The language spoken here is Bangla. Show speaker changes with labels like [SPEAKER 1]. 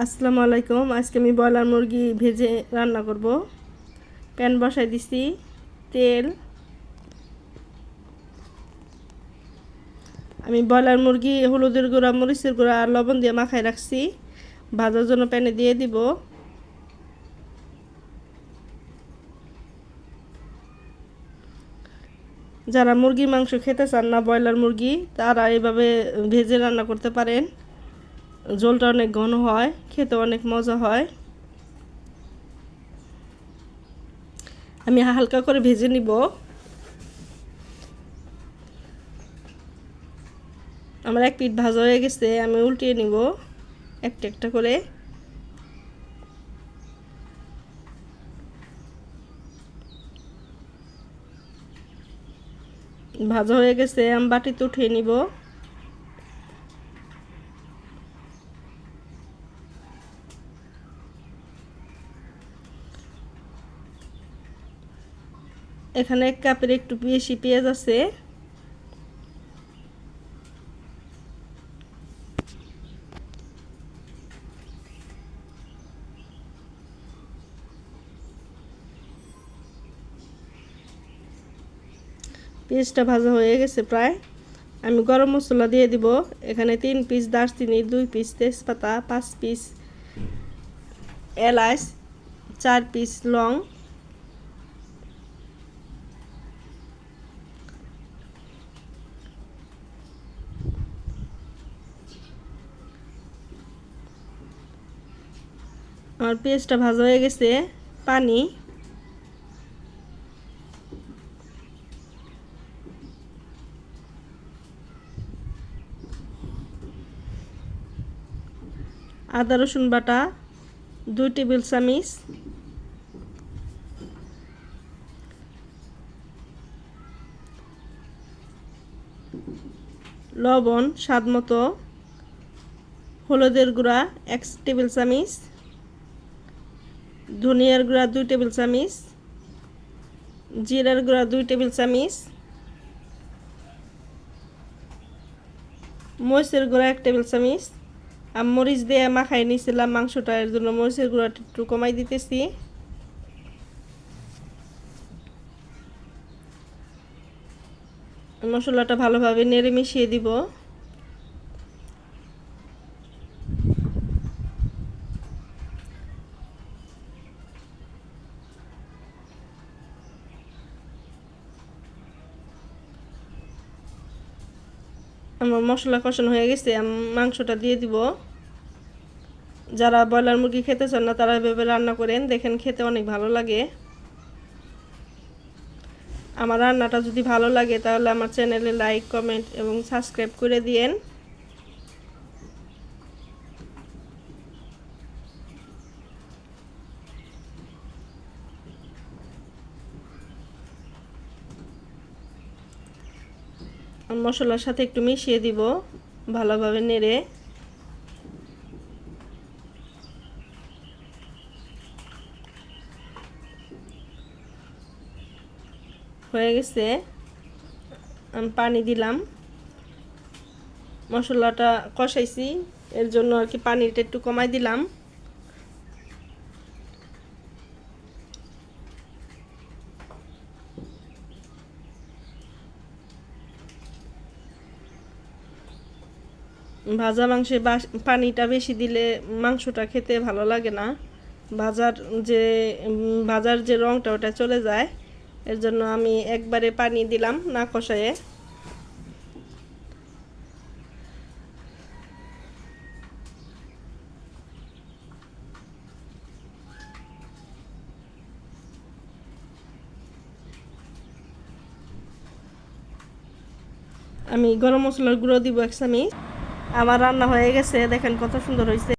[SPEAKER 1] আসসালামু আলাইকুম। আজকে আমি ব্রয়লার মুরগি ভেজে রান্না করব। প্যান বসাই দিছি, তেল। আমি ব্রয়লার মুরগি, হলুদের গুঁড়া, মরিচের গুঁড়া আর লবণ দিয়ে মাখায় রাখছি। ভাজার জন্য প্যানে দিয়ে দিব। যারা মুরগির মাংস খেতে চান না ব্রয়লার মুরগি, তারা এভাবে ভেজে রান্না করতে পারেন। ঝোলটা অনেক ঘন হয় খেতে অনেক মজা হয়। আমি হালকা করে ভেজে নিব। আমার এক পিঠ ভাজা হয়ে গেছে, আমি উল্টিয়ে নিব একটা একটা করে। ভাজা হয়ে গেছে, আমি বাটিতে উঠিয়ে নিব। এখানে এক কাপের একটু বেশি পেঁয়াজ আছে। পেঁয়াজটা ভাজা হয়ে গেছে প্রায়। আমি গরম মশলা দিয়ে দিব। এখানে তিন পিস দারচিনি, দুই পিস তেজপাতা, পাঁচ পিস এলাচ, চার পিস লং আমার পেঁয়াজটা ভাজা হয়ে গেছে, পানি। আদা, রসুন বাটা, দুই টেবিল চামিচ। লবণ স্বাদ মতো। হলুদের গুঁড়া, এক টেবিল চামিচ। ধনিয়ার গুঁড়া দুই টেবিল চামিচ, জিরার গুঁড়া দুই টেবিল চামিচ, মরিচের গুঁড়া এক টেবিল চামিচ। আর মরিচ দিয়ে মাখাই নিয়েছিলাম মাংসটা, এর জন্য মরিচের গুঁড়াটা একটু কমাই দিতেছি। মশলাটা ভালোভাবে নেড়ে মিশিয়ে দিব। আমার মশলা কষানো হয়ে গেছে মাংসটা দিয়ে দিব। যারা ব্রয়লার মুরগি খেতে চান না, তারা এভাবে রান্না করেন, দেখেন খেতে অনেক ভালো লাগে। আমার রান্নাটা যদি ভালো লাগে, তাহলে আমার চ্যানেলে লাইক, কমেন্ট এবং সাবস্ক্রাইব করে দিয়েন। মশলার সাথে একটু মিশিয়ে দিব ভালোভাবে নেড়ে। হয়ে গেছে। আমি পানি দিলাম। মশলাটা কষাইছি, এর জন্য আর কি পানিটা একটু কমাই দিলাম। ভাজা মাংসে পানিটা বেশি দিলে মাংসটা খেতে ভালো লাগে না। ভাজার যে ভাজার যে রঙটা ওটা চলে যায়। এর জন্য আমি একবারে পানি দিলাম না কষায়ে। আমি গরম মশলার গুঁড়ো দিব এক চামিচ। আমার রান্না হয়ে গেছে দেখেন কত সুন্দর হয়েছে